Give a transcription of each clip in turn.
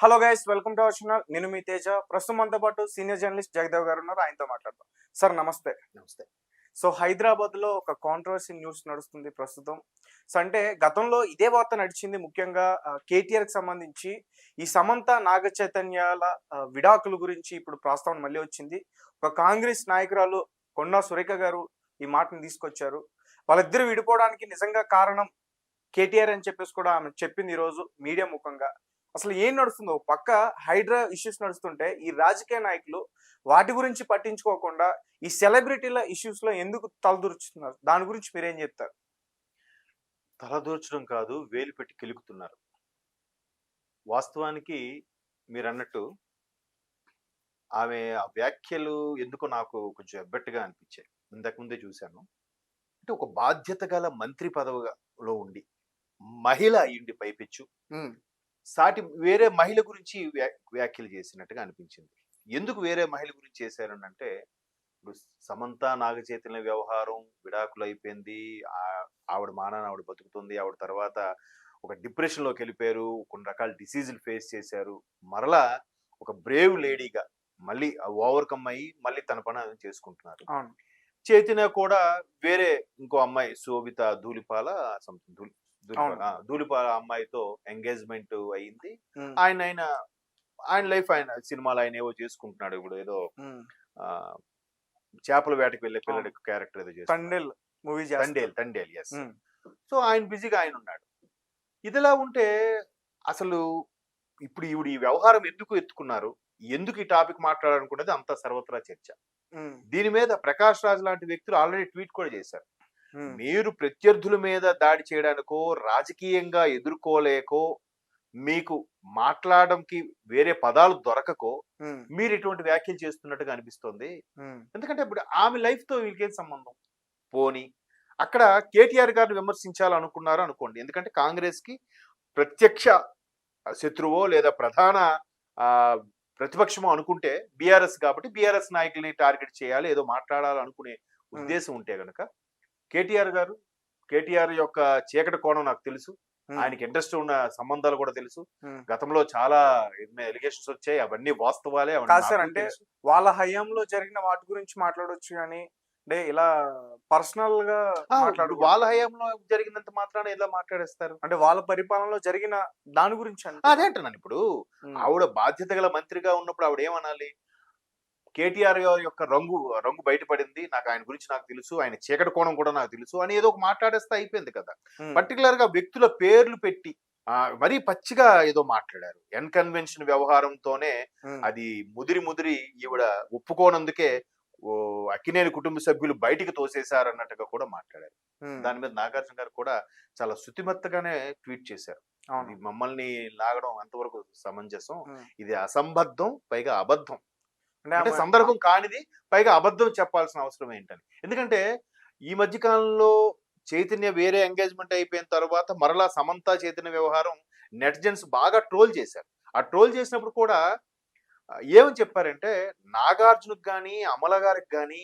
Hello guys welcome to our channel నేను మీ తేజ. ప్రస్తుతం మనతో పాటు సీనియర్ జర్నలిస్ట్ జగదేవ్ గారు ఉన్నారు. ఆయనతో మాట్లాడతాం సార్ నమస్తే. నమస్తే. సో హైదరాబాద్లో ఒక కాంట్రవర్సీ న్యూస్ నడుస్తుంది ప్రస్తుతం. సో అంటే గతంలో ఇదే వార్త నడిచింది. ముఖ్యంగా కేటీఆర్కి సంబంధించి ఈ సమంత నాగ చైతన్యాల విడాకుల గురించి ఇప్పుడు ప్రస్తావన మళ్ళీ వచ్చింది. ఒక కాంగ్రెస్ నాయకురాలు కొండా సురేఖ గారు ఈ మాటను తీసుకొచ్చారు. వాళ్ళిద్దరు విడిపోవడానికి నిజంగా కారణం కేటీఆర్ అని చెప్పేసి కూడా ఆమె చెప్పింది ఈరోజు మీడియా ముఖంగా. అసలు ఏం నడుస్తుందో? పక్క హైడ్రా ఇష్యూస్ నడుస్తుంటే ఈ రాజకీయ నాయకులు వాటి గురించి పట్టించుకోకుండా ఈ సెలబ్రిటీల ఇష్యూస్లో ఎందుకు తలదూర్చుతున్నారు? దాని గురించి మీరేం చెప్తారు? తలదూర్చడం కాదు వేలు పెట్టి కెలుకుతున్నారు. వాస్తవానికి మీరు అన్నట్టు ఆమె ఆ వ్యాఖ్యలు ఎందుకో నాకు కొంచెం ఎబ్బెట్టుగా అనిపించాయి. ఇంతకుముందే చూశాను. అంటే ఒక బాధ్యత గల మంత్రి పదవిలో ఉండి మహిళ అయ్యిండి పైపెచ్చు. సాటి వేరే మహిళ గురించి వ్యా- వ్యాఖ్యలు చేసినట్టుగా అనిపించింది. ఎందుకు వేరే మహిళ గురించి చేశారు అంటే ఇప్పుడు సమంత నాగచైతన్య వ్యవహారం విడాకులు అయిపోయింది. ఆవిడ మానాన్ని ఆవిడ బతుకుతుంది. ఆవిడ తర్వాత ఒక డిప్రెషన్లోకి వెళ్ళిపోయారు. కొన్ని రకాల డిసీజులు ఫేస్ చేశారు. మరలా ఒక బ్రేవ్ లేడీగా మళ్ళీ ఓవర్కమ్ అయ్యి మళ్ళీ తన పని చేసుకుంటున్నారు. చైతన్య కూడా వేరే ఇంకో అమ్మాయి శోభిత ధూళిపాల సంథింగ్ ధూళిపాల అమ్మాయితో ఎంగేజ్మెంట్ అయింది. ఆయన ఆయన ఆయన లైఫ్ ఆయన సినిమాలు ఆయన ఏవో చేసుకుంటున్నాడు ఇప్పుడు ఏదో చేపల వేటకి వెళ్ళే పిల్లడి క్యారెక్టర్ ఏదో. Thandel movie Thandel Thandel yes. So ఆయన బిజీగా ఆయన ఉన్నాడు. ఇదిలా ఉంటే అసలు ఇప్పుడు ఈవిడ ఈ వ్యవహారం ఎందుకు ఎత్తుకున్నారు? ఎందుకు ఈ టాపిక్ మాట్లాడాలనుకున్నది అంతా సర్వత్రా చర్చ. దీని మీద ప్రకాష్ రాజ్ లాంటి వ్యక్తులు ఆల్రెడీ ట్వీట్ కూడా చేశారు. మీరు ప్రత్యర్థుల మీద దాడి చేయడానికో రాజకీయంగా ఎదుర్కోలేకో మీకు మాట్లాడడానికి వేరే పదాలు దొరకకో మీరు ఇటువంటి వ్యాఖ్యలు చేస్తున్నట్టుగా అనిపిస్తోంది. ఎందుకంటే ఇప్పుడు ఆమె లైఫ్తో వీళ్ళకేం సంబంధం? పోని అక్కడ కేటీఆర్ గారిని విమర్శించాలనుకున్నారు అనుకోండి. ఎందుకంటే కాంగ్రెస్కి ప్రత్యక్ష శత్రువో లేదా ప్రధాన ఆ, ప్రతిపక్షమో అనుకుంటే బీఆర్ఎస్ కాబట్టి బీఆర్ఎస్ నాయకుల్ని టార్గెట్ చేయాలి ఏదో మాట్లాడాలనుకునే ఉద్దేశం ఉంటే గనక. కేటీఆర్ గారు కేటీఆర్ యొక్క చీకటి కోణం నాకు తెలుసు. ఆయనకి ఇంట్రెస్ట్ ఉన్న సంబంధాలు కూడా తెలుసు. గతంలో చాలా ఎలిగేషన్స్ వచ్చాయి. అవన్నీ వాస్తవాలే సార్, అంటే. వాళ్ళ హయాంలో జరిగిన వాటి గురించి మాట్లాడొచ్చు కానీ అంటే ఇలా పర్సనల్గా మాట్లాడు వాళ్ళ హయాంలో జరిగినంత మాత్రాన ఎలా మాట్లాడేస్తారు? అంటే వాళ్ళ పరిపాలనలో జరిగిన దాని గురించి అంటే అదే అంటున్నాను. ఇప్పుడు ఆవిడ బాధ్యత గల మంత్రిగా ఉన్నప్పుడు ఆవిడ ఏమనాలి? కేటీఆర్ యొక్క రంగు రంగు బయటపడింది. నాకు ఆయన గురించి నాకు తెలుసు. ఆయన చీకటి కోణం కూడా నాకు తెలుసు అని ఏదో ఒక మాట్లాడేస్తే అయిపోయింది కదా. పర్టికులర్గా వ్యక్తుల పేర్లు పెట్టి ఆ, మరీ పచ్చిగా ఏదో మాట్లాడారు. ఎన్కన్వెన్షన్ వ్యవహారంతోనే అది ముదిరి ముదిరి ఈవిడ ఒప్పుకోనందుకే ఓ అక్కినేని కుటుంబ సభ్యులు బయటికి తోసేశారు అన్నట్టుగా కూడా మాట్లాడారు. దాని మీద నాగార్జున గారు కూడా చాలా శుతిమెత్తగానే ట్వీట్ చేశారు. మమ్మల్ని లాగడం అంతవరకు సమంజసం. ఇది అసంబద్ధం పైగా అబద్ధం. అంటే సందర్భం కానిది పైగా అబద్ధం చెప్పాల్సిన అవసరం ఏంటని. ఎందుకంటే ఈ మధ్య కాలంలో చైతన్య వేరే ఎంగేజ్మెంట్ అయిపోయిన తర్వాత మరలా సమంత చైతన్య వ్యవహారం నెటిజన్స్ బాగా ట్రోల్ చేశారు. ఆ ట్రోల్ చేసినప్పుడు కూడా ఏమని చెప్పారంటే నాగార్జునకు కానీ అమల గారికి కానీ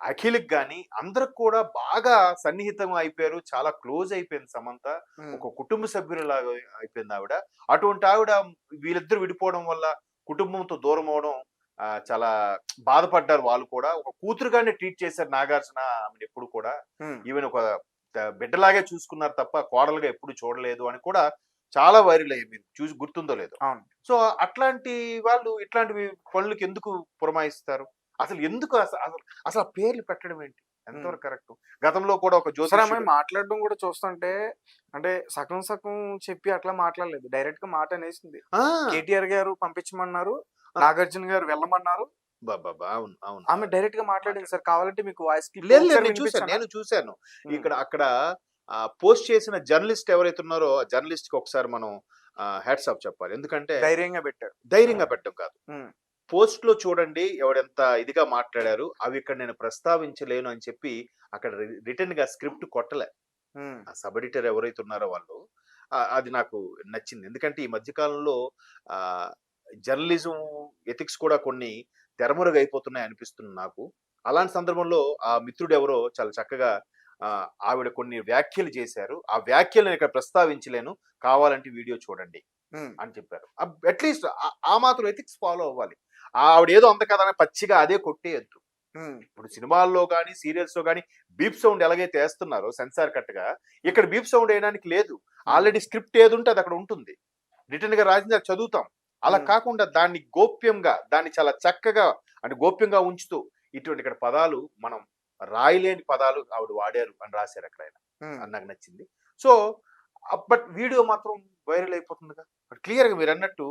అఖిల్కి కానీ అందరికి కూడా బాగా సన్నిహితం అయిపోయారు. చాలా క్లోజ్ అయిపోయింది సమంత. ఒక కుటుంబ సభ్యులలాగా అయిపోయింది ఆవిడ. అటువంటి ఆవిడ వీళ్ళిద్దరు విడిపోవడం వల్ల కుటుంబంతో దూరం అవడం చాలా బాధపడ్డారు వాళ్ళు కూడా. ఒక కూతురుగానే ట్రీట్ చేశారు నాగార్జున ఆమెను ఎప్పుడు కూడా. ఈవెన్ ఒక బిడ్డలాగే చూసుకున్నారు తప్ప కోడలుగా ఎప్పుడు చూడలేదు అని కూడా చాలా వైరల్ అయ్యి మీరు చూసి గుర్తుందో లేదో. అవును. సో అట్లాంటి వాళ్ళు ఇట్లాంటి పనులకు ఎందుకు పురమాయిస్తారు? అసలు ఎందుకు అస- అసలు అసలు పేర్లు పెట్టడం ఏంటి? ఎంతవరకు కరెక్ట్? గతంలో కూడా ఒక జ్యోతిషుడు మాట్లాడడం కూడా చూస్తుంటే అంటే సగం సగం చెప్పి అట్లా మాట్లాడలేదు. డైరెక్ట్గా మాట అనేసింది. కేటీఆర్ గారు పంపించమన్నారు. నాగార్జున గారు వెళ్ళమన్నారు. అవును అవును. ఆమె డైరెక్ట్గా మాట్లాడింది సార్. కావాలంటే మీకు వాయిస్ లేదు నేను చూశాను నేను చూశాను. ఇక్కడ అక్కడ పోస్ట్ చేసిన జర్నలిస్ట్ ఎవరైతే ఉన్నారో ఆ జర్నలిస్ట్కి ఒకసారి మనం హ్యాట్స్ ఆఫ్ చెప్పాలి. ఎందుకంటే ధైర్యంగా పెట్టారు. ధైర్యంగా పెట్టడం కాదు. పోస్ట్లో చూడండి ఎవడెంత ఇదిగా మాట్లాడారు అవి ఇక్కడ నేను ప్రస్తావించలేను అని చెప్పి అక్కడ రిటర్న్గా స్క్రిప్ట్ కొట్టలే. ఆ సబ్ ఎడిటర్ ఎవరైతే ఉన్నారో వాళ్ళు అది నాకు నచ్చింది. ఎందుకంటే ఈ మధ్యకాలంలో ఆ జర్నలిజం ఎథిక్స్ కూడా కొన్ని తెరమరుగు అయిపోతున్నాయి అనిపిస్తుంది నాకు. అలాంటి సందర్భంలో ఆ మిత్రుడు ఎవరో చాలా చక్కగా ఆవిడ కొన్ని వ్యాఖ్యలు చేశారు. ఆ వ్యాఖ్యలను ఇక్కడ ప్రస్తావించలేను. కావాలంటే వీడియో చూడండి అని చెప్పారు. అట్లీస్ట్ ఆ మాత్రం ఎథిక్స్ ఫాలో అవ్వాలి. ఆవిడ ఏదో అంత కదా అని పచ్చిగా అదే కొట్టేయద్దు. ఇప్పుడు సినిమాల్లో కానీ సీరియల్స్లో కానీ బీప్ సౌండ్ ఎలాగైతే వేస్తున్నారో సెన్సార్ కట్గా ఇక్కడ బీప్ సౌండ్ వేయడానికి లేదు. ఆల్రెడీ స్క్రిప్ట్ ఏది ఉంటే అది అక్కడ ఉంటుంది. రిటర్న్గా రాసింది చదువుతాం. అలా. కాకుండా దాన్ని గోప్యంగా దాన్ని చాలా చక్కగా అంటే గోప్యంగా ఉంచుతూ ఇటువంటి ఇక్కడ పదాలు మనం రాయలేని పదాలు ఆవిడ వాడారు అని రాశారు అక్కడ ఆయన. నాకు నచ్చింది. సో బట్ వీడియో మాత్రం వైరల్ అయిపోతుందిగా. క్లియర్గా మీరు అన్నట్టు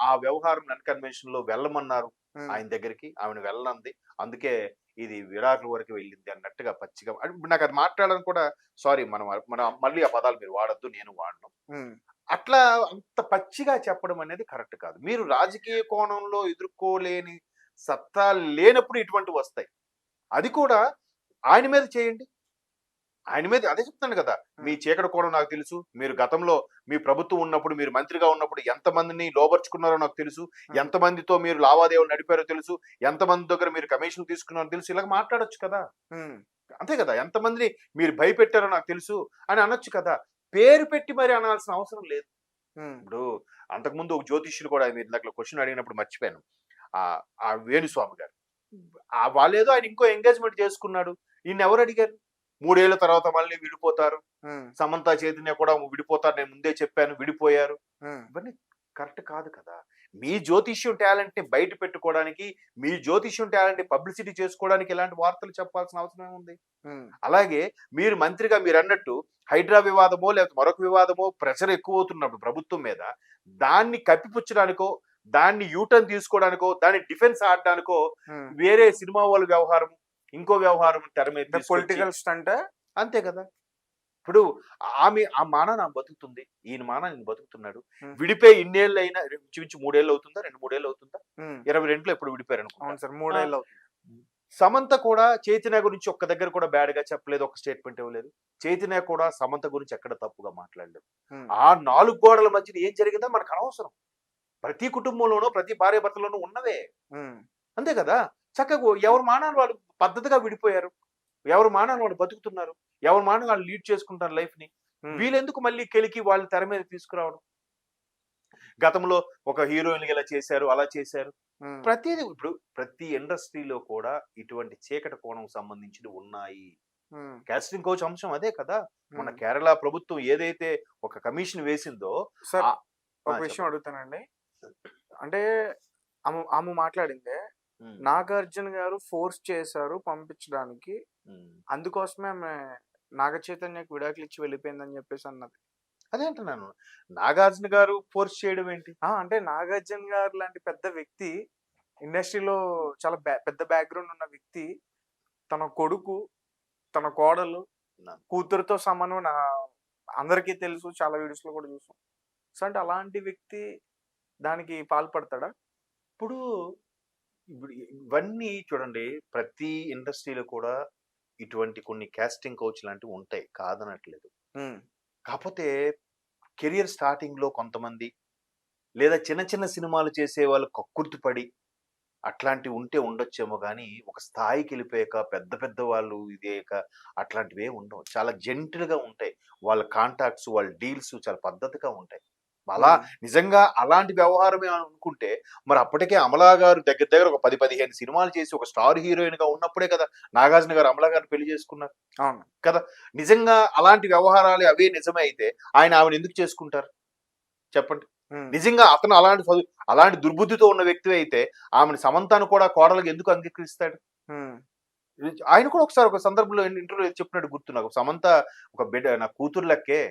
ఆ, వ్యవహారం నన్ కన్వెన్షన్లో వెళ్ళమన్నారు ఆయన దగ్గరికి. ఆమెను వెళ్ళనంది అందుకే ఇది విడాకుల వరకు వెళ్ళింది అన్నట్టుగా పచ్చిగా నాకు అది మాట్లాడడం కూడా సారీ మనం మనం మళ్ళీ ఆ పదాలు మీరు వాడద్దు నేను వాడను. అట్లా అంత పచ్చిగా చెప్పడం అనేది కరెక్ట్ కాదు. మీరు రాజకీయ కోణంలో ఎదుర్కోలేని సత్తా లేనప్పుడు ఇటువంటివి వస్తాయి. అది కూడా ఆయన మీద చేయండి. ఆయన మీద అదే చెప్తాను కదా మీ చీకటి కోణం నాకు తెలుసు మీరు గతంలో మీ ప్రభుత్వం ఉన్నప్పుడు మీరు మంత్రిగా ఉన్నప్పుడు ఎంతమందిని లోపరుచుకున్నారో నాకు తెలుసు ఎంతమందితో మీరు లావాదేవీలు నడిపారో తెలుసు ఎంతమంది దగ్గర మీరు కమిషన్ తీసుకున్నారో తెలుసు ఇలాగ మాట్లాడొచ్చు కదా. అంతే కదా ఎంతమందిని మీరు భయపెట్టారో నాకు తెలుసు అని అనొచ్చు కదా. పేరు పెట్టి మరి అనాల్సిన అవసరం లేదు. ఇప్పుడు అంతకుముందు ఒక జ్యోతిష్యులు కూడా మీరు ఇందాక క్వశ్చన్ అడిగినప్పుడు మర్చిపోయాను. ఆ ఆ వేణుస్వామి గారు. ఆ వాళ్ళేదో ఆయన ఇంకో ఎంగేజ్మెంట్ చేసుకున్నాడు. ఈయన ఎవరు అడిగారు? మూడేళ్ళ తర్వాత మళ్ళీ విడిపోతారు. సమంత చైతన్య కూడా విడిపోతారు. నేను ముందే చెప్పాను విడిపోయారు. ఇవన్నీ కరెక్ట్ కాదు కదా. మీ జ్యోతిష్యం టాలెంట్ని బయట పెట్టుకోవడానికి మీ జ్యోతిష్యం టాలెంట్ని పబ్లిసిటీ చేసుకోవడానికి ఇలాంటి వార్తలు చెప్పాల్సిన అవసరం ఏముంది అలాగే మీరు మంత్రిగా మీరు అన్నట్టు హైడ్రా వివాదమో లేకపోతే మరొక వివాదమో ప్రెషర్ ఎక్కువ అవుతున్నప్పుడు ప్రభుత్వం మీద దాన్ని కప్పిపుచ్చడానికో దాన్ని యూటర్న్ తీసుకోవడానికో దాన్ని డిఫెన్స్ ఆడడానికో. వేరే సినిమా వాళ్ళ వ్యవహారం ఇంకో వ్యవహారం తెర మీద పొలిటికల్ స్టంట్? అంతే కదా. ఇప్పుడు ఆమె ఆ మాన నాకు బతుకుతుంది. ఈయన మాన నేను బతుకుతున్నాడు. విడిపోయి ఇన్నేళ్ళు అయినా ఇంచుమించు మూడేళ్ళు అవుతుందా రెండు మూడేళ్ళు అవుతుందా ఇరవై రెండులో ఎప్పుడు విడిపోయారు అనుకుంటా అవును సార్ మూడేళ్ళు. సమంత కూడా చైతన్య గురించి ఒక్క దగ్గర కూడా బ్యాడ్గా చెప్పలేదు ఒక స్టేట్మెంట్ ఇవ్వలేదు. చైతన్య కూడా సమంత గురించి ఎక్కడ తప్పుగా మాట్లాడలేదు. ఆ నాలుగు గోడల మధ్యన ఏం జరిగిందో మనకు అనవసరం. ప్రతి కుటుంబంలోనూ ప్రతి భార్య భర్తలోనూ ఉన్నవే అంతే కదా? చక్కగా ఎవరు మానాలు వాళ్ళు పద్ధతిగా విడిపోయారు. ఎవరు మానాలు వాళ్ళు బతుకుతున్నారు? ఎవరు మానాలు వాళ్ళు లీడ్ చేసుకుంటారు లైఫ్ని? వీళ్ళెందుకు మళ్ళీ కెలికి వాళ్ళ తెర మీద తీసుకురావడం? గతంలో ఒక హీరోయిన్ ఇలా చేశారు అలా చేశారు. ప్రతిది ఇప్పుడు ప్రతి ఇండస్ట్రీలో కూడా ఇటువంటి చీకటి కోణం సంబంధించినవి ఉన్నాయి. ఉమ్, కాస్టింగ్ కోచ్ అంశం అదే కదా? మన. కేరళ ప్రభుత్వం ఏదైతే ఒక కమిషన్ వేసిందో సార్ ఒక విషయం అడుగుతానండి. అంటే ఆమె ఆమె మాట్లాడిందే నాగార్జున గారు ఫోర్స్ చేశారు పంపించడానికి. అందుకోసమే ఆమె నాగ చైతన్యకి విడాకులు ఇచ్చి వెళ్ళిపోయిందని చెప్పేసి అన్నది. అదే అంటున్నాను. నాగార్జున గారు ఫోర్స్ చేయడం ఏంటి? అంటే నాగార్జున గారు లాంటి పెద్ద వ్యక్తి ఇండస్ట్రీలో చాలా పెద్ద బ్యాక్గ్రౌండ్ ఉన్న వ్యక్తి తన కొడుకు తన కోడలు కూతురుతో సమానం నా అందరికీ తెలుసు చాలా వీడియోస్లో కూడా చూసాం. సో అంటే అలాంటి వ్యక్తి దానికి పాల్పడతాడా? ఇప్పుడు ఇప్పుడు ఇవన్నీ చూడండి ప్రతి ఇండస్ట్రీలో కూడా ఇటువంటి కొన్ని కాస్టింగ్ కోచ్ లాంటివి ఉంటాయి. కాదనట్లేదు. కాకపోతే కెరియర్ స్టార్టింగ్లో కొంతమంది లేదా చిన్న చిన్న సినిమాలు చేసే వాళ్ళు కక్కుర్తిపడి అట్లాంటివి ఉంటే ఉండొచ్చేమో కానీ ఒక స్థాయికి వెళ్ళిపోయాక పెద్ద పెద్ద వాళ్ళు ఇదేక అట్లాంటివి ఉండవు. చాలా జెంటిల్గా ఉంటాయి. వాళ్ళ కాంటాక్ట్స్ వాళ్ళ డీల్స్ చాలా పద్ధతిగా ఉంటాయి. అలా నిజంగా అలాంటి వ్యవహారమే అని అనుకుంటే మరి అప్పటికే అమలా గారు దగ్గర దగ్గర ఒక పది పదిహేను సినిమాలు చేసి ఒక స్టార్ హీరోయిన్గా ఉన్నప్పుడే కదా నాగార్జున గారు అమలా గారిని పెళ్ళి చేసుకున్నారు. అవును. నిజంగా అలాంటి వ్యవహారాలు అవే నిజమే అయితే ఆయన ఆమెను ఎందుకు చేసుకుంటారు? చెప్పండి. నిజంగా అతను అలాంటి అలాంటి దుర్బుద్ధితో ఉన్న వ్యక్తి అయితే ఆమెను సమంతాను కూడా కోడలుగా ఎందుకు అంగీకరిస్తాడు? ఆయన కూడా ఒకసారి ఒక సందర్భంలో ఇంటర్వ్యూ చెప్పినట్టు గుర్తు నాకు సమంత ఒక బిడ్డ నా కూతురు లెక్కే.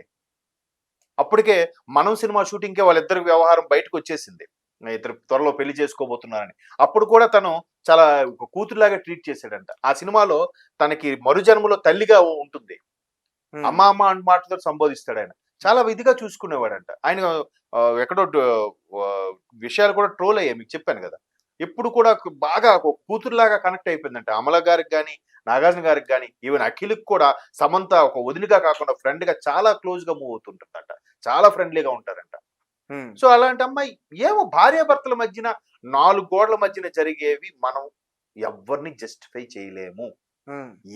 అప్పటికే మనం సినిమా షూటింగ్కే వాళ్ళిద్దరి వ్యవహారం బయటకు వచ్చేసింది ఇద్దరు త్వరలో పెళ్ళి చేసుకోబోతున్నారని. అప్పుడు కూడా తను చాలా ఒక కూతురులాగా ట్రీట్ చేశాడంట. ఆ సినిమాలో తనకి మరుజన్మలో తల్లిగా ఉంటుంది. అమ్మ అమ్మ అని మాటతో సంబోధిస్తాడు ఆయన చాలా విధిగా చూసుకునేవాడంట. ఆయన ఎక్కడో విషయాలు కూడా ట్రోల్ అయ్యాయి. మీకు చెప్పాను కదా. ఎప్పుడు కూడా బాగా కూతురులాగా కనెక్ట్ అయిపోయిందంట. అమల గారికి కానీ నాగార్జున గారికి కానీ ఈవెన్ అఖిల్కి కూడా సమంత ఒక వదిలిగా కాకుండా ఫ్రెండ్గా చాలా క్లోజ్గా మూవ్ అవుతుంటుందంట. చాలా ఫ్రెండ్లీగా ఉంటారంట. సో అలాంటి అమ్మాయి ఏమో భార్యాభర్తల మధ్యన నాలుగు గోడల మధ్యన జరిగేవి మనం ఎవరిని జస్టిఫై చేయలేము.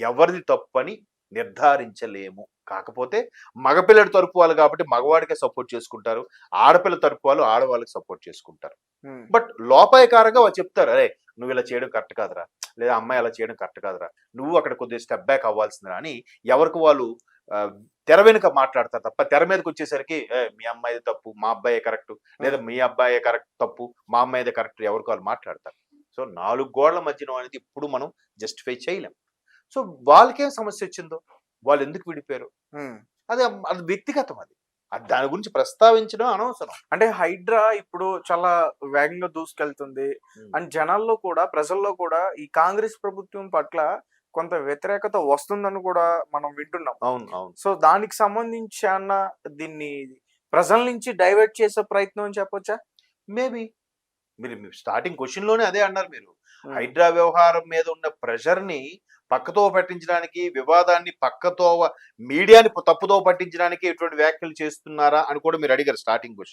ఎవరిది తప్పని నిర్ధారించలేము. కాకపోతే మగపిల్లడి తరపు వాళ్ళు కాబట్టి మగవాడికే సపోర్ట్ చేసుకుంటారు. ఆడపిల్ల తరపు వాళ్ళు ఆడవాళ్ళకి సపోర్ట్ చేసుకుంటారు. బట్ లోపాయకారంగా వాళ్ళు చెప్తారు అరే నువ్వు ఇలా చేయడం కరెక్ట్ కాదురా. లేదా అమ్మాయి అలా చేయడం కరెక్ట్ కాదురా. నువ్వు అక్కడ కొద్దిగా స్టెప్ బ్యాక్ అవ్వాల్సిందిరా అని ఎవరికి వాళ్ళు తెర వెనుక మాట్లాడతారు తప్ప తెర మీదకి వచ్చేసరికి "ఏ, మీ అమ్మాయిది తప్పు మా అబ్బాయే కరెక్ట్. లేదా మీ అబ్బాయే కరెక్ట్ తప్పు మా అమ్మాయిదే కరెక్ట్. ఎవరికి వాళ్ళు మాట్లాడతారు సో నాలుగు గోడల మధ్యన అనేది ఇప్పుడు మనం జస్టిఫై చేయలేం. సో వాళ్ళకేం సమస్య వచ్చిందో వాళ్ళు ఎందుకు విడిపోయారు. అది అది వ్యక్తిగతం అది. అది దాని గురించి ప్రస్తావించడం అనవసరం. అంటే హైడ్రా ఇప్పుడు చాలా వేగంగా దూసుకెళ్తుంది. అండ్ జనాల్లో కూడా ప్రజల్లో కూడా ఈ కాంగ్రెస్ ప్రభుత్వం పట్ల కొంత వ్యతిరేకత వస్తుందని కూడా మనం వింటున్నాం. అవును అవును. సో దానికి సంబంధించి అన్న దీన్ని ప్రజల నుంచి డైవర్ట్ చేసే ప్రయత్నం అని చెప్పొచ్చా? మేబీ. మీరు స్టార్టింగ్ క్వశ్చన్లోనే అదే అన్నారు మీరు. హైడ్రా వ్యవహారం మీద ఉన్న ప్రెషర్ని పక్కతో పట్టించడానికి వివాదాన్ని పక్కతో మీడియాని తప్పుతో పట్టించడానికి ఎటువంటి వ్యాఖ్యలు చేస్తున్నారా అని కూడా మీరు అడిగారు స్టార్టింగ్ క్వశ్చన్.